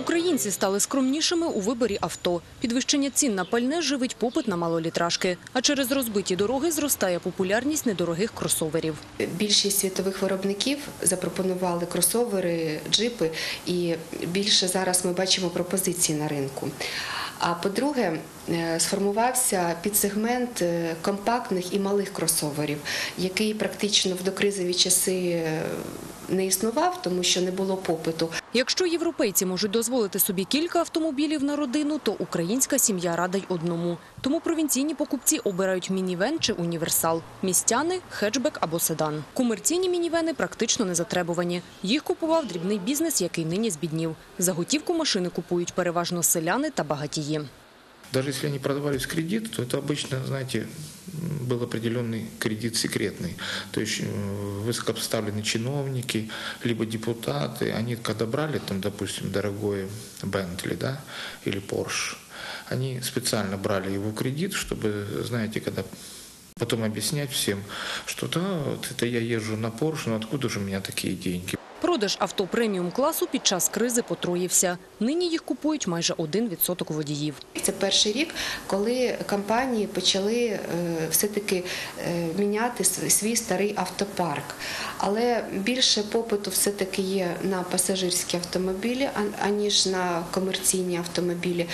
Українці стали скромнішими у виборі авто. Підвищення цін на пальне живить попит на малолітражки. А через розбиті дороги зростає популярність недорогих кросоверів. Більшість світових виробників запропонували кросовери, джипи, і більше зараз ми бачимо пропозиції на ринку. А по-друге, сформувався підсегмент е, компактних і малих кросоверів, який практично в докризові часи е, не існував, тому що не було попиту. Якщо європейці можуть дозволити собі кілька автомобілів на родину, то українська сім'я рада й одному. Тому провінційні покупці обирають мінівен чи універсал. Містяни – хетчбек або седан. Комерційні мінівени практично не затребувані. Їх купував дрібний бізнес, який нині збіднів. За готівку машини купують переважно селяни та багатії. Даже если они продавались в кредит, то это обычно, знаете, был определенный кредит секретный. То есть э, высокопоставленные чиновники, либо депутаты, они когда брали, там, допустим, дорогое Бентли, да, или Порш, они специально брали его кредит, чтобы, знаете, когда потом объяснять всем, что да, вот это я езжу на Порш, но откуда же у меня такие деньги? Продаж авто преміум-класу під час кризи потроївся. Нині їх купують майже 1% водіїв. Це перший рік, коли компанії почали е, все-таки е, міняти свій старий автопарк. Але більше попиту все-таки є на пасажирські автомобілі, аніж на комерційні автомобілі.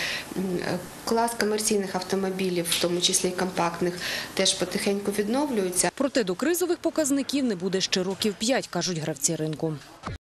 Клас комерційних автомобілів, в тому числі і компактних, теж потихеньку відновлюється. Проте до кризових показників не буде ще років 5, кажуть гравці ринку.